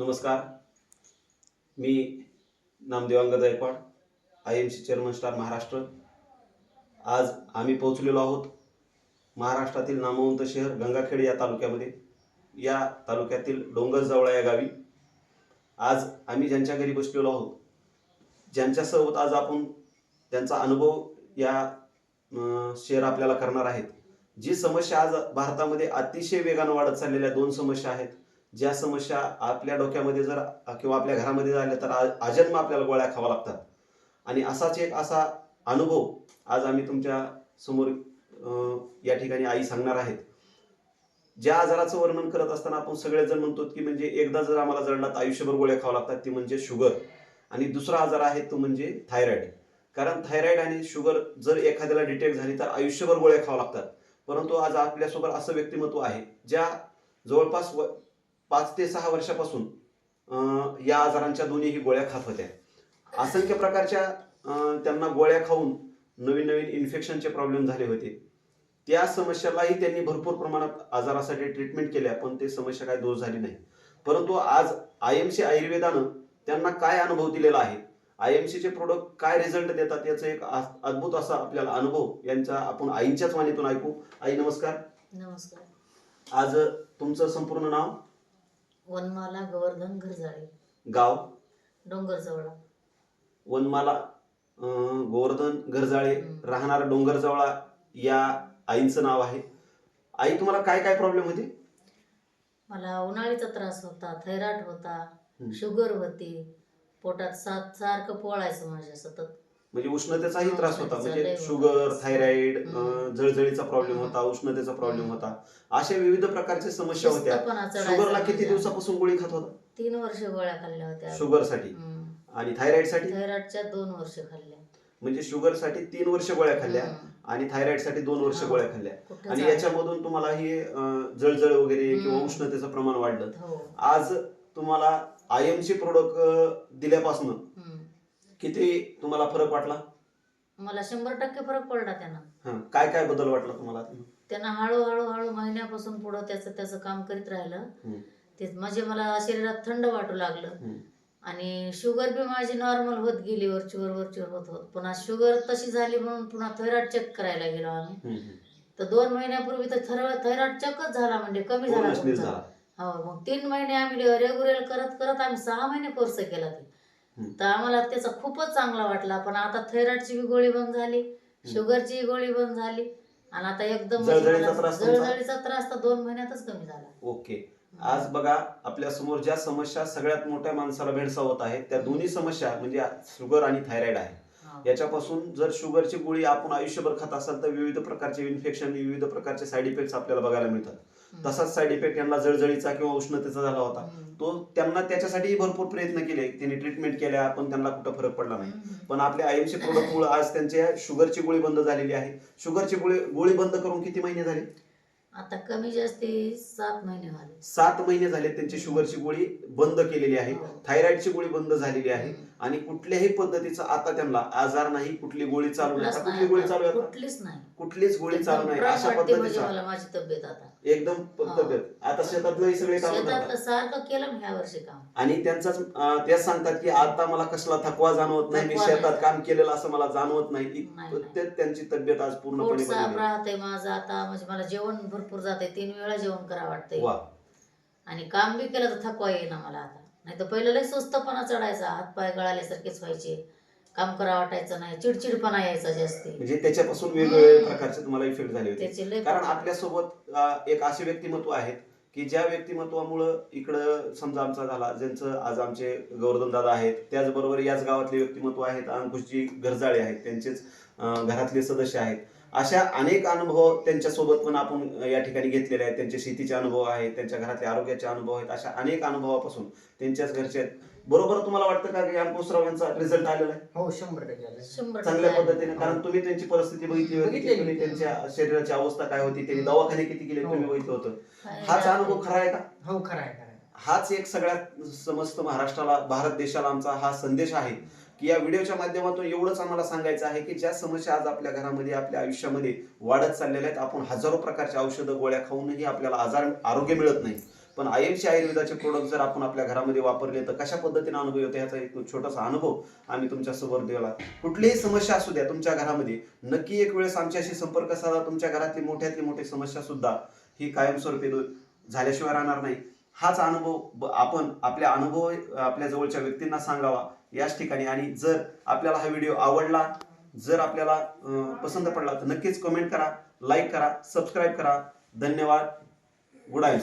नमस्कार. मी Namdevang Gaikwad I M C chairman star Maharashtra. आज आम्ही पोहोचलेलो आहोत महाराष्ट्रातील नामवंत शहर गंगाखेड या तालुक्यामध्ये. या तालुक्यातील डोंगरजवळा या गावी. आज आम्ही ज्यांच्या घरी बसलेलो आहोत ज्यांच्यासोबत आज आपण त्यांचा अनुभव या शेअर आपल्याला करणार आहेत. जी समस्या आज भारतामध्ये अतिशय वेगानं वाढत चाललेल्या दोन समस्या आहेत. ज्या समस्या आपल्या डोक्यामध्ये जर किंवा आपल्या घरामध्ये झाल्या तर आ- आजन्म आपल्याला गोळ्या खावा लागतात. आणि असाच एक असा अनुभव आज आम्ही तुमच्यासमोर या ठिकाणी आई सांगणार आहेत. ज्या आजाराचं वर्णन करत असताना आपण सगळेजण म्हणतो की म्हणजे एकदा जर आम्हाला जडला तर आयुष्यभर गोळ्या खावा लागतात ती म्हणजे शुगर. आणि दुसरा आजार आहे तो म्हणजे थायरॉइड कारण थायरॉइड आणि शुगर जर एखाद्याला डिटेक्ट झाली तर आयुष्यभर गोळ्या खावा लागतात. परंतु आज आपल्यासोबत असं व्यक्तिमत्व आहे ज्या जवळपास व पाच ते सहा वर्षापासून या आजारांच्या दोन्हीही गोळ्या खात होत्या. असंख्य प्रकारच्या त्यांना गोळ्या खाऊन नवीन नवीन इन्फेक्शनचे प्रॉब्लेम झाले होते. त्या समस्यालाही त्यांनी भरपूर प्रमाणात आजारासाठी ट्रीटमेंट केल्या पण ते समस्या काय दूर झाली नाही. परंतु आज आय एम सी आयुर्वेदानं त्यांना काय अनुभव दिलेला आहे? आय एम सीचे प्रोडक्ट काय रिझल्ट देतात याचा एक अद्भुत असा आपल्याला अनुभव यांचा आपण आईंच्याच वाणीतून ऐकू. आई नमस्कार. नमस्कार. आज तुमचं संपूर्ण नाव? वनमाला गोवर्धन घरजाळे. गाव? डोंगरजवळा. वनमाला अं, गोवर्धन घरजाळे हम्म. राहणार डोंगरजवळा या आईंचं नाव आहे. आई तुम्हाला काय काय प्रॉब्लेम होते? मला उन्हाळीचा त्रास होता थायरॉइड होता हम्म. शुगर होती. पोटात सात सारखं पोळायचं माझ्या सतत. म्हणजे उष्णतेचाही हा, त्रास होता म्हणजे शुगर. थायरॉइड. जळजळीचा प्रॉब्लेम. होता उष्णतेचा प्रॉब्लेम. होता अशा विविध प्रकारच्या समस्या होत्या शुगरला किती. दिवसापासून गोळी खात होता तीन वर्ष गोळ्या खाल्ल्या होत्या शुगरसाठी हम्म. आणि थायरॉइडसाठी थायरॉइडच्या दोन वर्ष खाल्ल्या म्हणजे शुगरसाठी तीन वर्ष गोळ्या खाल्ल्या. आणि थायरॉइडसाठी दोन वर्ष. गोळ्या खाल्ल्या आणि? याच्यामधून तुम्हाला ही जळजळ वगैरे किंवा. उष्णतेचं प्रमाण वाढलं हो आज तुम्हाला आय एम सी प्रोडक्ट दिल्यापासून. किती तुम्हाला फरक वाटला मला शंभर टक्के फरक पडला त्यांना हा, काय काय बदल वाटला तुम्हाला त्यांना हळूहळू हळू महिन्यापासून पुढं त्याचं त्याचं काम करीत राहिलं हम्म. ते म्हणजे मला शरीरात थंड वाटू लागलं हम्म. आणि शुगर बी माझी नॉर्मल होत गेली वरचीवर वरचीवर होत होत पुन्हा शुगर तशी झाली म्हणून पुन्हा थायरॉइड चेक करायला गेलो आम्ही हम्म. तर दोन महिन्यापूर्वी तर थायरॉइड चेकच झाला म्हणजे कमी झाला पूर्ण स्थिर तुमचा. झाला हो मग तीन महिने आम्ही रेग्युलर करत करत आम्ही सहा महिने कोर्स केला ते. तर आम्हाला त्याचा खूपच चांगला वाटला. पण आता थायरॉइडची गोळी बंद झाली शुगरची गोळी बंद झाली आणि आता एकदम जळजळीचा त्रास तर दोन महिन्यातच कमी झाला. ओके. आज बघा आपल्यासमोर ज्या समस्या सगळ्यात मोठ्या माणसाला भेडसावत आहेत त्या दोन्ही समस्या म्हणजे शुगर आणि थायरॉइड आहे. याच्यापासून जर शुगरची गोळी आपण आयुष्यभर खात असाल तर विविध प्रकारचे इन्फेक्शन विविध प्रकारचे साईड इफेक्ट्स आपल्याला बघायला मिळतात. तसाच साईड इफेक्ट यांना जळजळीचा किंवा उष्णतेचा झाला होता. तो त्यांना त्याच्यासाठी भरपूर प्रयत्न केले. त्यांनी ट्रीटमेंट केल्या पण त्यांना कुठं फरक पडला नाही. पण आपल्या आयएमसी प्रोडक्ट मुळे आज त्यांच्या शुगरची गोळी बंद झालेली आहे. शुगरची गोळी गोळी बंद करून किती महिने झाले? आता कमी जास्ती सात महिने झाले. सात महिने झाले त्यांची शुगरची गोळी बंद केलेली आहे. हो. थायरॉइडची गोळी बंद झालेली आहे. आणि कुठल्याही पद्धतीचा आता त्यांना आजार नाही कुठली गोळी चालू नाही. आता कुठली गोळी. चालू आहे आता? कुठलीच नाही. कुठलीच गोळी चालू नाही. अशा वाटते म्हणजे पद्धतीचा मला माझी तब्येत आता. एकदम तब्येत. आता शेतातलं सगळे काम करतात. सारखं केलं मी ह्या वर्षी काम. आणि त्यांचाच अं, तेच सांगतात की आता मला कसला थकवा जाणवत नाही. मी थकवा शेतात नाही. काम केलेलं असं मला जाणवत नाही. ती नाही, नाही. ते- त्यांची तब्येत आज पोट पूर्णपणे साफ बदलली. राहते माझं आता. म्हणजे मला जेवण भरपूर जाते तीन वेळा जेवण करा वाटतंय. वा. आणि काम बी केलं तर थकवा येईना मला आता. नाही तर पहिलं लय सुस्तपणा चढायचा हात पाय गळाल्यासारखेच व्हायचे. काम करा वाटायचं नाही चिडचिडपणा यायचा जास्ती. म्हणजे त्याच्यापासून वेगवेगळ्या. प्रकारचे तुम्हाला इफेक्ट झाले होते. त्याचे लय कारण आपल्यासोबत अं, एक असे व्यक्तिमत्व आहेत की ज्या व्यक्तिमत्वामुळं इकडं समजा आमचा झाला ज्यांचं आज आमचे गौरधन दादा आहेत त्याचबरोबर याच गावातले व्यक्तिमत्व आहेत अंकुशजी घरजाळे आहेत त्यांचेच अं, घरातले सदस्य आहेत. अशा अनेक अनुभव त्यांच्यासोबत पण आपण या ठिकाणी घेतलेले आहेत. त्यांचे शेतीचे अनुभव आहेत त्यांच्या घरातले आरोग्याचे अनुभव आहेत अशा अनेक अनुभवापासून त्यांच्याच घरचे आहेत. बरोबर तुम्हाला वाटतं का की अंकुशराव यांचा रिझल्ट आलेला आहे? हो शंभर टक्के चांगल्या पद्धतीने कारण तुम्ही त्यांची परिस्थिती बघितली होती. तुम्ही त्यांच्या शरीराची अवस्था काय होती त्यांनी दवाखाने किती केले हो. तुम्ही बघितलं होतं. हाच अनुभव खरा आहे का? हो खरं आहे खरं आहे. हाच एक सगळ्यात समस्त महाराष्ट्राला भारत देशाला आमचा हा संदेश आहे की या व्हिडिओच्या माध्यमातून एवढंच आम्हाला सांगायचं आहे की ज्या समस्या आज आपल्या घरामध्ये आपल्या आयुष्यामध्ये वाढत चाललेल्या आहेत आपण हजारो प्रकारच्या औषधं गोळ्या खाऊनही आपल्याला आजार आरोग्य मिळत नाही. पण आय आयुर्वेदाचे प्रोडक्ट जर आपण आपल्या घरामध्ये वापरले तर कशा पद्धतीने अनुभव येतो याचा एक छोटासा अनुभव आम्ही तुमच्यासमोर देवला कुठलीही समस्या असू द्या तुमच्या घरामध्ये नक्की एक वेळेस आमच्याशी संपर्क साधा. तुमच्या घरातली मोठ्यातली मोठी समस्या सुद्धा ही कायमस्वरूपी झाल्याशिवाय राहणार नाही. हाच अनुभव ब- आपण आपल्या अनुभव आपल्या जवळच्या व्यक्तींना सांगावा याच ठिकाणी. आणि जर आपल्याला हा व्हिडिओ आवडला जर आपल्याला पसंत पडला तर नक्कीच कमेंट करा लाईक करा सबस्क्राईब करा. धन्यवाद. Good I